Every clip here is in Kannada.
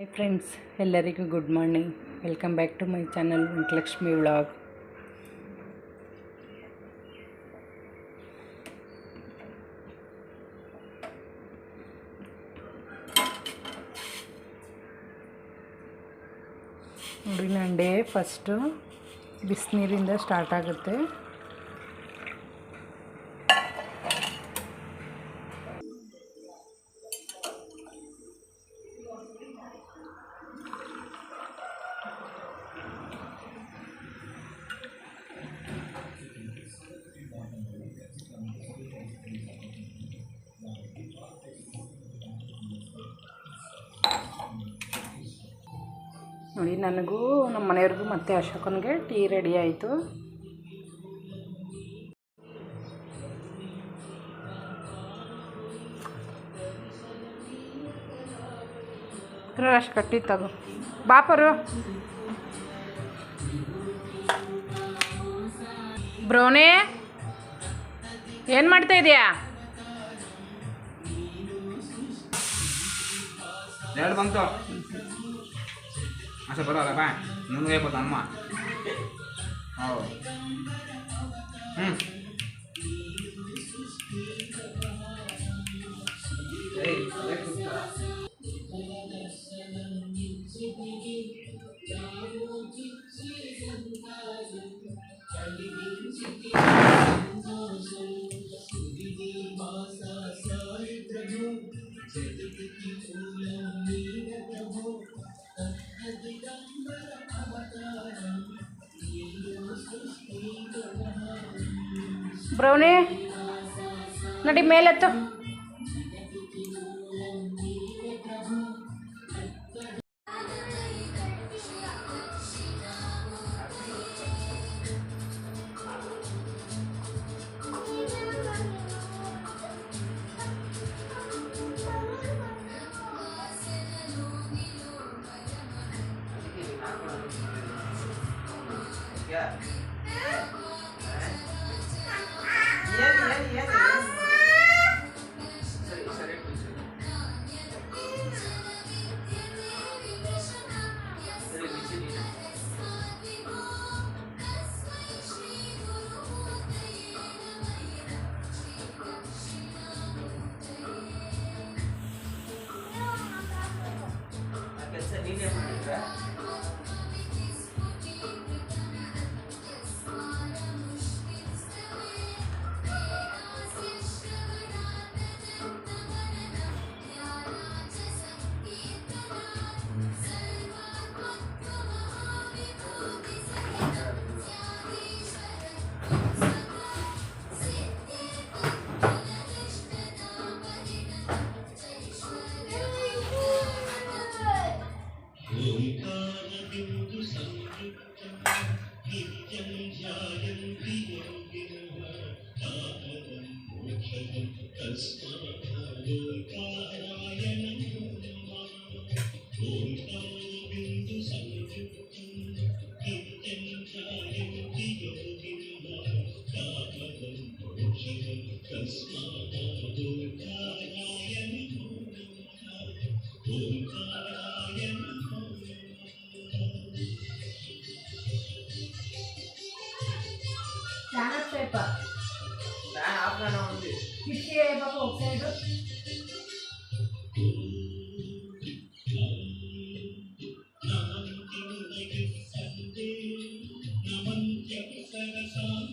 ಹಾಯ್ ಫ್ರೆಂಡ್ಸ್ ಎಲ್ಲರಿಗೂ good morning welcome back to my channel Venkalakshmi vlog ನೋಡಿ ನಾನು ಡೇ ಫಸ್ಟು ಬಿಸಿನೀರಿಂದ ಸ್ಟಾರ್ಟ್ ಆಗುತ್ತೆ. ನೋಡಿ, ನನಗೂ ನಮ್ಮ ಮನೆಯವ್ರಿಗೂ ಮತ್ತೆ ಅಶೋಕನಿಗೆ ಟೀ ರೆಡಿ ಆಯಿತು. ರಶ್ ಕಟ್ಟಿ ತಗೋ. ಬಾಪರು. ಬ್ರೋನೇ ಏನು ಮಾಡ್ತಾ ಇದೆಯಾ? ಬಂತು. masa berapa apa ini yang pertama oh hmm. Hey, let's go. ನಡಿ ಮೇಲೆತ್ತು.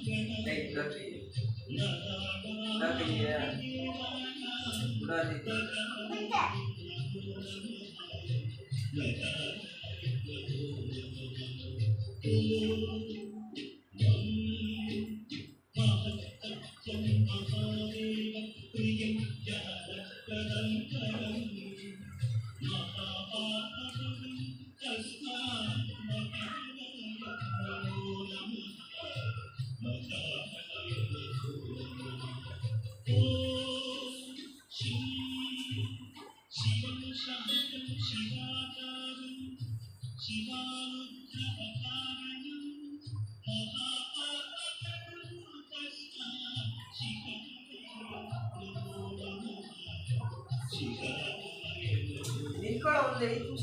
Hey, Duffy. Duffy, yeah.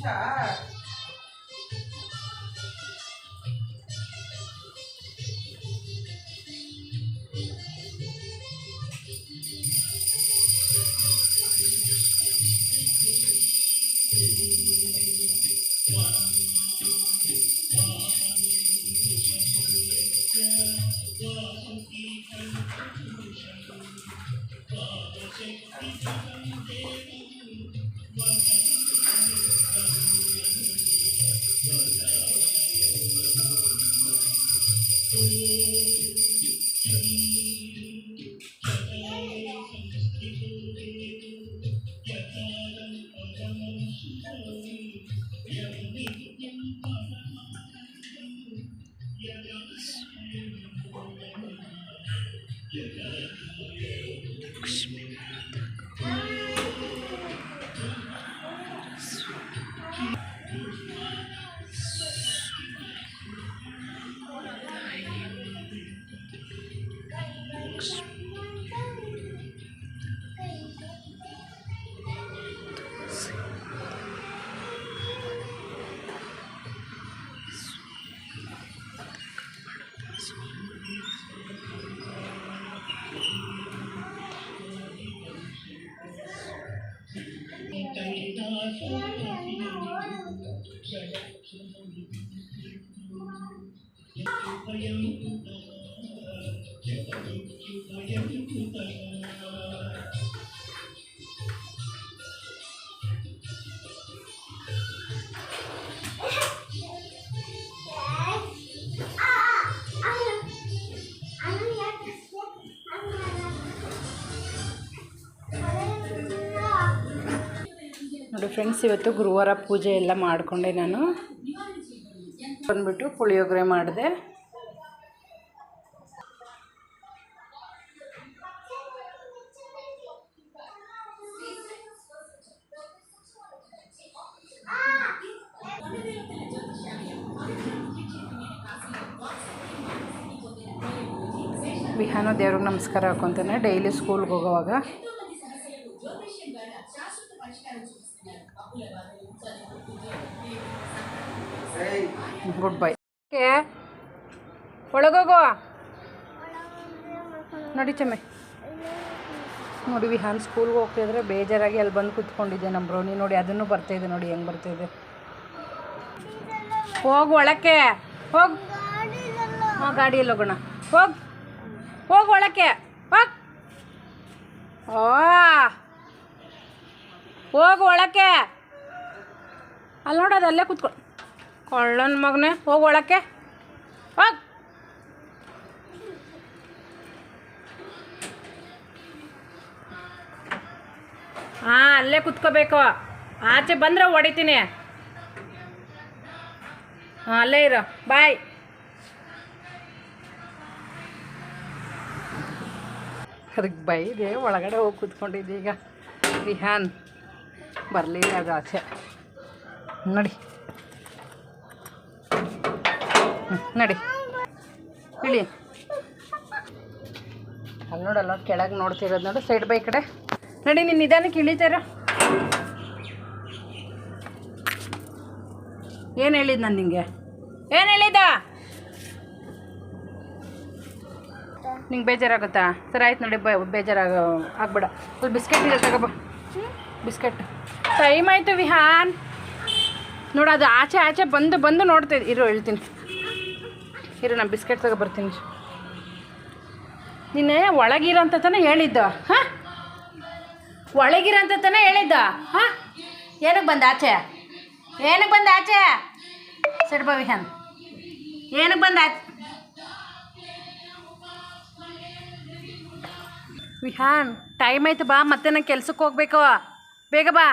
ಒಂದು ಐದು ಫ್ರೆಂಡ್ಸ್ ಇವತ್ತು ಗುರುವಾರ ಪೂಜೆ ಎಲ್ಲ ಮಾಡಿಕೊಂಡೆ ನಾನು. ಬಂದ್ಬಿಟ್ಟು ಪುಳಿಯೋಗರೆ ಮಾಡಿದೆ. ವಿಹಾನ ದೇವ್ರಿಗೆ ನಮಸ್ಕಾರ ಹಾಕೊತಾನೆ. ಡೈಲಿ ಸ್ಕೂಲ್ಗೆ ಹೋಗೋವಾಗ. ಗುಡ್ ಬೈ ಓಕೆ ಒಳಗೋಗೋ. ನೋಡಿ ಚಮ್ಮೆ. ನೋಡಿ ವಿಹಾನ್ ಸ್ಕೂಲ್ಗೆ ಹೋಗ್ತಿದ್ರೆ ಬೇಜಾರಾಗಿ ಅಲ್ಲಿ ಬಂದು ಕೂತ್ಕೊಂಡಿದ್ದೆ ನಮ್ಮ ಬ್ರೋನಿ ನೋಡಿ, ಅದನ್ನು ಬರ್ತಾಯಿದೆ ನೋಡಿ, ಹೆಂಗೆ ಬರ್ತಾಯಿದೆ ಹೋಗು ಒಳಕ್ಕೆ. ಹೋಗು. ಗಾಡಿಯಲ್ಲಿ ಹೋಗೋಣ. ಹೋಗು. ಹೋಗು ಒಳಕ್ಕೆ. ಹೋಗ್. ಓ ಹೋಗು ಒಳಕ್ಕೆ. ಅಲ್ಲಿ ನೋಡೋದು ಅಲ್ಲೇ ಕೂತ್ಕೊ ಕೊಳ್ಳನ್ ಮಗನೇ, ಹೋಗಿ ಒಳಕ್ಕೆ. ಹಾಂ ಅಲ್ಲೇ ಕುತ್ಕೋಬೇಕು. ಆಚೆ ಬಂದರೆ ಹೊಡಿತೀನಿ. ಹಾಂ, ಅಲ್ಲೇ ಇರೋ. ಬಾಯ್. ಅದಕ್ಕೆ ಬೈದೆ, ಒಳಗಡೆ ಹೋಗಿ ಕೂತ್ಕೊಂಡಿದ್ದೆ ಈಗ. ರಿಹಾನ್ ಬರಲಿಲ್ಲ ಅದು ಆಚೆ. ನೋಡಿ. ನಡಿ. ಇಳಿ. ಅಲ್ಲಿ ನೋಡಲ್ಲ ಕೆಳಗೆ ನೋಡ್ತಿರೋದು ನೋಡು ಸೈಡ್ ಬೈ ಕಡೆ. ನಡಿ, ನೀನು ನಿಧಾನಕ್ಕೆ ಇಳಿತಾರ ಏನು ಹೇಳಿದ್ ನಾನು ನಿಂಗೆ? ಏನು ಹೇಳಿದ ನಿಂಗೆ ಬೇಜಾರಾಗುತ್ತಾ? ಸರಿ, ಆಯ್ತು ನೋಡಿ ಬೇಜಾರಾಗ, ಆಗ್ಬೇಡ. ಸ್ವಲ್ಪ ಬಿಸ್ಕೆಟ್ ಇದೆ ತಗೋಬ ಬಿಸ್ಕೆಟ್. ಟೈಮ್ ಆಯಿತು, ವಿಹಾನ್. ನೋಡು, ಅದು ಆಚೆ ಆಚೆ ಬಂದು ಬಂದು ನೋಡ್ತಾ ಇರು ಹೇಳ್ತೀನಿ ಇರು ನಾನು ಬಿಸ್ಕೆಟ್ ತಗೋ ಬರ್ತೀನಿ. ನಿನ್ನೆ ಒಳಗಿರೋಂಥ ತಾನೇ ಹೇಳಿದ್ದ, ಹಾಂ? ಒಳಗಿರೋಂಥ ತಾನೇ ಹೇಳಿದ್ದ, ಹಾಂ? ಏನಕ್ಕೆ ಬಂದ ಆಚೆ? ಏನಕ್ಕೆ ಬಂದ ಆಚೆ? ಸರ್ ಬಾ ವಿಹಾನ್. ಏನಕ್ಕೆ ಬಂದ ಆಚೆ? ವಿಹಾನ್ ಟೈಮ್ ಆಯ್ತು ಬಾ, ಮತ್ತೆ ನಾನು ಕೆಲ್ಸಕ್ಕೆ ಹೋಗ್ಬೇಕು. ಬೇಗ ಬಾ.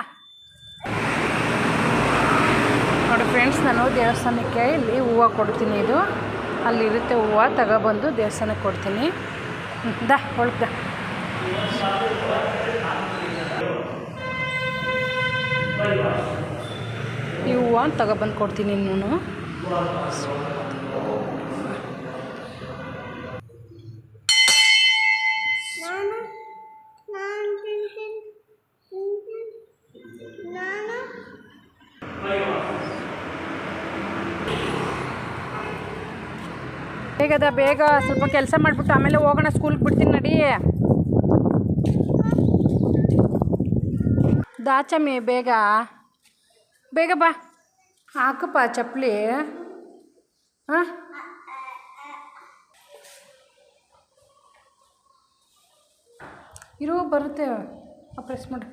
ನೋಡಿ ಫ್ರೆಂಡ್ಸ್ ನಾನು ದೇವಸ್ಥಾನಕ್ಕೆ ಇಲ್ಲಿ ಹೂವು ಕೊಡ್ತೀನಿ ಇದು. ಅಲ್ಲಿರುತ್ತೆ ಹೂವು ತಗೊಬಂದು ದೇವಸ್ಥಾನಕ್ಕೆ ಕೊಡ್ತೀನಿ. ದ ಒಳಗೆ ಈ ಹೂವು ತಗೊಬಂದು ಕೊಡ್ತೀನಿ ಇನ್ನೂ ಬೇಗದ ಬೇಗ ಸ್ವಲ್ಪ ಕೆಲಸ ಮಾಡಿಬಿಟ್ಟು ಆಮೇಲೆ ಹೋಗೋಣ ಸ್ಕೂಲ್ಗೆ ಬಿಡ್ತೀನಿ ನಡಿ. ದಾಚಮ್ಮಿ ಬೇಗ. ಬೇಗ ಬಾ. ಹಾಕಪ್ಪ ಚಪ್ಪಲಿ. ಹಾಂ? ಇರೋ, ಬರುತ್ತೆ. ಪ್ರೆಸ್ ಮಾಡು.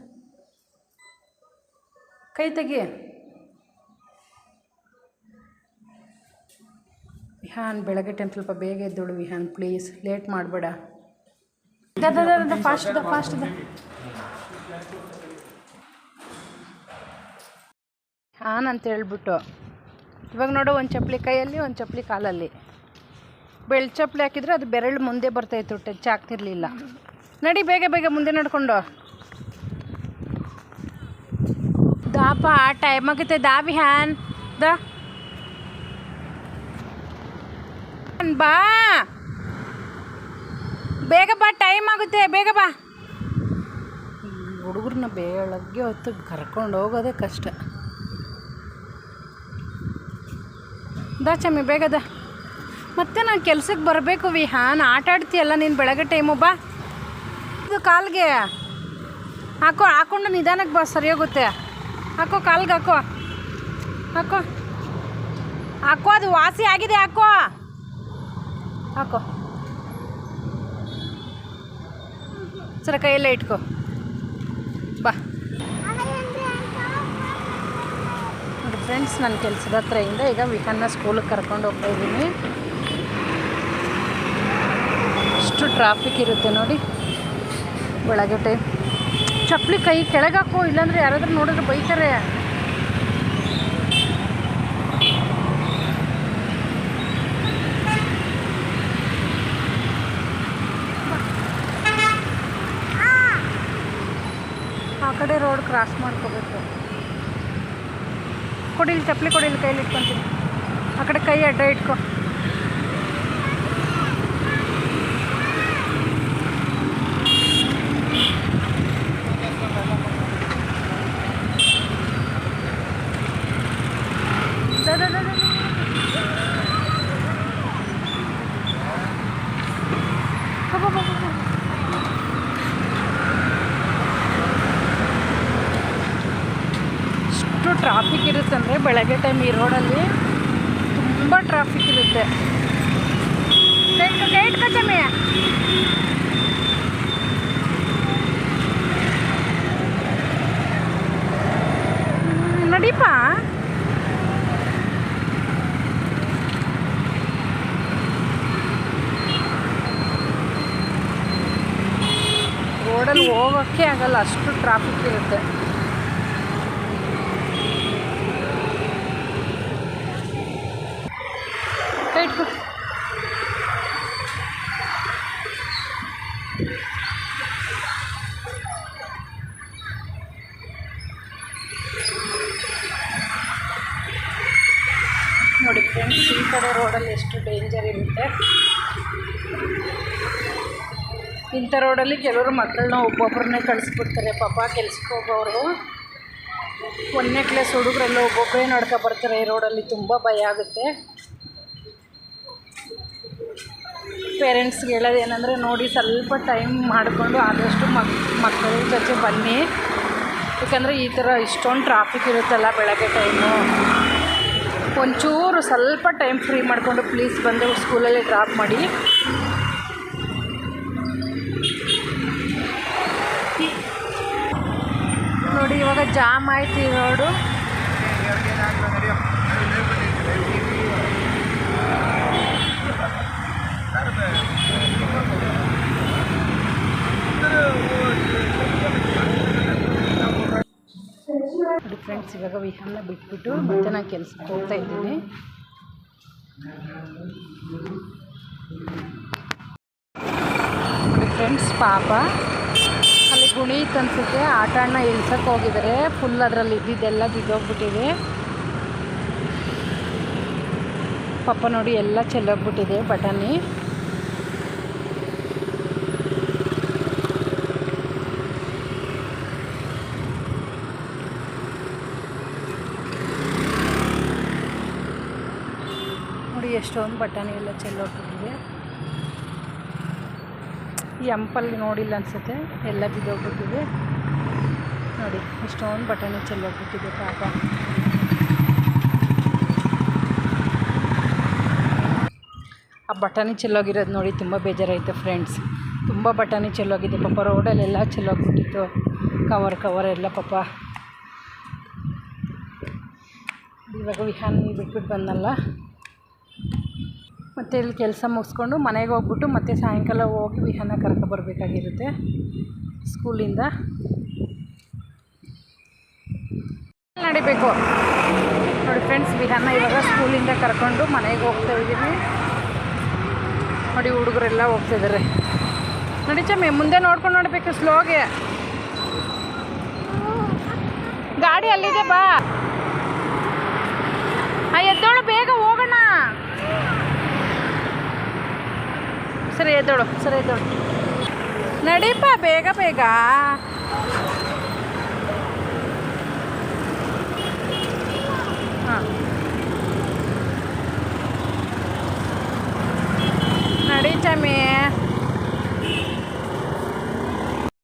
ಕೈ ತೆಗಿ. ವಿಹಾನ್ ಬೆಳಗ್ಗೆ ಟೈಮ್ ಸ್ವಲ್ಪ ಬೇಗ ಎದ್ದೋಳು ವಿಹಾನ್ ಪ್ಲೀಸ್ ಲೇಟ್ ಮಾಡಬೇಡ. ಫಾಸ್ಟ್ ಫಾಸ್ಟ್ ಹಾನ್ ಅಂತ ಹೇಳ್ಬಿಟ್ಟು ಇವಾಗ ನೋಡು ಒಂದು ಚಪ್ಪಲಿ ಕೈಯಲ್ಲಿ ಒಂದು ಚಪ್ಪಲಿ ಕಾಲಲ್ಲಿ. ಬೆಳ್ ಚಪ್ಪಲಿ ಹಾಕಿದ್ರೆ ಅದು ಬೆರಳು ಮುಂದೆ ಬರ್ತಾಯಿತ್ತು ಟಚ್ ಆಗ್ತಿರ್ಲಿಲ್ಲ. ನಡಿ ಬೇಗ ಬೇಗ ಮುಂದೆ ನಡ್ಕೊಂಡು. ದಾಪ ಟೈಮ್ ಆಗುತ್ತೆ. ದಾ ವಿಹಾನ್ ದಾ. ಬಾ. ಬೇಗ ಬಾ ಟೈಮ್ ಆಗುತ್ತೆ ಬೇಗ ಬಾ. ಹುಡುಗರನ್ನ ಬೆಳಗ್ಗೆ ಹೊತ್ತು ಕರ್ಕೊಂಡು ಹೋಗೋದೇ ಕಷ್ಟ. ದಾ ಚಮ್ಮಿ ಬೇಗದ ಮತ್ತೆ ನಾನು ಕೆಲ್ಸಕ್ಕೆ ಬರಬೇಕು ವಿಹಾನ್ ಆಟ ಆಡ್ತೀಯಲ್ಲ ನೀನು ಬೆಳಗ್ಗೆ ಟೈಮು ಬಾ. ಇದು ಕಾಲ್ಗೆ. ಹಾಕೋ ಹಾಕೊಂಡು ನಿಧಾನಕ್ಕೆ ಬಾ ಸರಿ ಹೋಗುತ್ತೆ. ಹಾಕೋ ಕಾಲ್ಗೆ ಹಾಕೋ. ಹಾಕೋ. ಹಾಕೋ ಅದು ವಾಸಿ ಆಗಿದೆ ಹಾಕೋ. ಹಾಕೋ. ಸರ, ಕೈಯಲ್ಲೇ ಇಟ್ಕೋ. ಬಾ. ನೋಡಿ ಫ್ರೆಂಡ್ಸ್ ನನ್ನ ಕೆಲಸದ ಇಂದ ಈಗ ವಿಹನ್ನ ಸ್ಕೂಲಿಗೆ ಕರ್ಕೊಂಡು ಹೋಗ್ತಾ ಇದ್ದೀನಿ. ಇಷ್ಟು ಟ್ರಾಫಿಕ್ ಇರುತ್ತೆ ನೋಡಿ. ಬೆಳಗ್ಗೆ ಟೈಮ್ ಚಪ್ಪಲಿ ಕೈ ಕೆಳಗೆ ಹಾಕೋ, ಇಲ್ಲಾಂದ್ರೆ ಯಾರಾದರೂ ನೋಡಿದ್ರೆ ಬೈತಾರೆ ಆ ಕಡೆ ರೋಡ್ ಕ್ರಾಸ್ ಮಾಡ್ಕೋಬೇಕು ಕೊಡಿಲಿ ಚಪ್ಪಲಿ ಕೊಡಿಲಿ ಕೈಲಿ ಇಟ್ಕೊತೀನಿ ಆ ಕಡೆ ಕೈ ಅಡ್ಡ ಇಟ್ಕೊ ದ, ದ, ದ, ದ, ದ. ಬಾ, ಬಾ, ಬಾ, ಬಾ, ಬಾ. ಎಷ್ಟು ಟ್ರಾಫಿಕ್ ಇರುತ್ತೆ ಅಂದರೆ ಬೆಳಗ್ಗೆ ಟೈಮ್ ಈ ರೋಡಲ್ಲಿ ತುಂಬ ಟ್ರಾಫಿಕ್ ಇರುತ್ತೆ. ಕೈ ಇಟ್ಕೊ, ಕೈ ಇಟ್ಕೊ ಚಮ್ಮಿ ಹ್ಮ್, ನಡೀಪ? ರೋಡಲ್ಲಿ ಹೋಗೋಕ್ಕೆ ಆಗಲ್ಲ ಅಷ್ಟು ಟ್ರಾಫಿಕ್ ಇರುತ್ತೆ ಕೈ ಇಟ್ಕೊ ನೋಡಿ ಫ್ರೆಂಡ್ಸ್ ಈ ಕಡೆ ರೋಡಲ್ಲಿ ಎಷ್ಟು ಇರುತ್ತೆ ಇಂಥ ರೋಡಲ್ಲಿ ಕೆಲವರು ಮಕ್ಕಳನ್ನ ಒಬ್ಬೊಬ್ಬರನ್ನೇ ಕಳಿಸ್ಬಿಡ್ತಾರೆ. ಪಾಪ ಕೆಲ್ಸಕ್ಕೆ ಹೋಗೋರು ಒಂದನೇ ಕ್ಲಾಸ್ ಹುಡುಗರೆಲ್ಲ ಒಬ್ಬೊಬ್ಬರೇ ನಡ್ಕೊ ಬರ್ತಾರೆ ಈ ರೋಡಲ್ಲಿ ತುಂಬ ಭಯ ಆಗುತ್ತೆ. ಪೇರೆಂಟ್ಸ್ಗೆ ಹೇಳೋದು ಏನಂದರೆ, ನೋಡಿ ಸ್ವಲ್ಪ ಟೈಮ್ ಮಾಡಿಕೊಂಡು ಆದಷ್ಟು ಮಕ್, ಮಕ್ಕಳ ಜೊತೆ ಬನ್ನಿ. ಯಾಕಂದರೆ ಈ ಥರ ಇಷ್ಟೊಂದು ಟ್ರಾಫಿಕ್ ಇರುತ್ತಲ್ಲ ಬೆಳಗ್ಗೆ ಟೈಮು ಒಂಚೂರು ಸ್ವಲ್ಪ ಟೈಮ್ ಫ್ರೀ ಮಾಡಿಕೊಂಡು ಪ್ಲೀಸ್ ಬಂದು ಸ್ಕೂಲಲ್ಲಿ ಡ್ರಾಪ್ ಮಾಡಿ. ನೋಡಿ ಇವಾಗ ಜಾಮ್ ಆಯ್ತು ಈ ರೋಡು ನೋಡಿ ಫ್ರೆಂಡ್ಸ್ ಇವಾಗ ವಿಹಾರನ ಬಿಟ್ಬಿಟ್ಟು ಮತ್ತೆ ನಾನು ಕೆಲಸಕ್ಕೆ ಹೋಗ್ತಾ ಇದ್ದೀನಿ. ನೋಡಿ ಫ್ರೆಂಡ್ಸ್ ಪಾಪ. ಅಲ್ಲಿ ಗುಣಿ ತನ್ಸುತ್ತೆ ಆಟ ಆಟನ ಇಳ್ಸಕ್ಕೆ ಹೋಗಿದ್ದಾರೆ ಫುಲ್ ಅದರಲ್ಲಿ ಇದ್ದಿದ್ದೆಲ್ಲ ಬಿದ್ದೋಗ್ಬಿಟ್ಟಿದೆ. ಪಾಪ ನೋಡಿ, ಎಲ್ಲ ಚೆಲ್ಲೋಗ್ಬಿಟ್ಟಿದೆ ಬಟಾಣಿ ನೋಡಿ ಬಟಾಣಿ ಎಲ್ಲ ಚೆಲ್ಲೋಗ್ಬಿಟ್ಟಿದೆ ಈ ಹಂಪಲ್ಲಿ ನೋಡಿಲ್ಲ ಅನ್ಸುತ್ತೆ, ಎಲ್ಲ ಬಿದ್ದೋಗ್ಬಿಟ್ಟಿದೆ. ನೋಡಿ ಸ್ಟೋನ್ ಬಟಾಣಿ ಚೆಲ್ಲೋಗ್ಬಿಟ್ಟಿದೆ ಪಾಪ. ಆ ಬಟಾಣಿ ಚೆಲ್ಲೋಗಿರೋದು ನೋಡಿ ತುಂಬ ಬೇಜಾರಾಯಿತು ಫ್ರೆಂಡ್ಸ್ ತುಂಬ ಬಟಾಣಿ ಚೆಲ್ಲೋಗಿದೆ ಪಾಪ ರೋಡಲ್ಲೆಲ್ಲ ಚೆಲ್ಲೋಗ್ಬಿಟ್ಟಿತ್ತು ಕವರ್ ಕವರ್ ಎಲ್ಲ ಪಾಪ. ಇವಾಗ ವಿಹಾನ್ ಬಿಟ್ಬಿಟ್ಟು ಬಂದಲ್ಲ. ಮತ್ತು ಇಲ್ಲಿ ಕೆಲಸ ಮುಗಿಸ್ಕೊಂಡು ಮನೆಗೆ ಹೋಗ್ಬಿಟ್ಟು ಮತ್ತೆ ಸಾಯಂಕಾಲ ಹೋಗಿ ವಿಹಾನ ಕರ್ಕೊಬರ್ಬೇಕಾಗಿರುತ್ತೆ ಸ್ಕೂಲಿಂದ. ನಡಿಬೇಕು? ನೋಡಿ ಫ್ರೆಂಡ್ಸ್ ವಿಹಾನ ಇವಾಗ ಸ್ಕೂಲಿಂದ ಕರ್ಕೊಂಡು ಮನೆಗೆ ಹೋಗ್ತಾ ಇದ್ದೀನಿ ನೋಡಿ ಹುಡುಗರೆಲ್ಲ ಹೋಗ್ತಿದ್ದಾರೆ ನೋಡಿ ಚಮ್ಮಿ, ಮುಂದೆ ನೋಡ್ಕೊಂಡು ನೋಡಬೇಕು ಸ್ಲೋಗೆ. ಗಾಡಿ ಅಲ್ಲಿದೆ, ಬಾ. ಎದ್ದೋಳು ಬೇಗ ಹೋಗೋಣ ಸರಿ ಎದ್ದೋಳು ಸರಿ ಎದ್ದೋಳು. ನಡೀಪ ಬೇಗ ಬೇಗ. ಹಾಂ. ನಡಿ ಚಮ್ಮಿ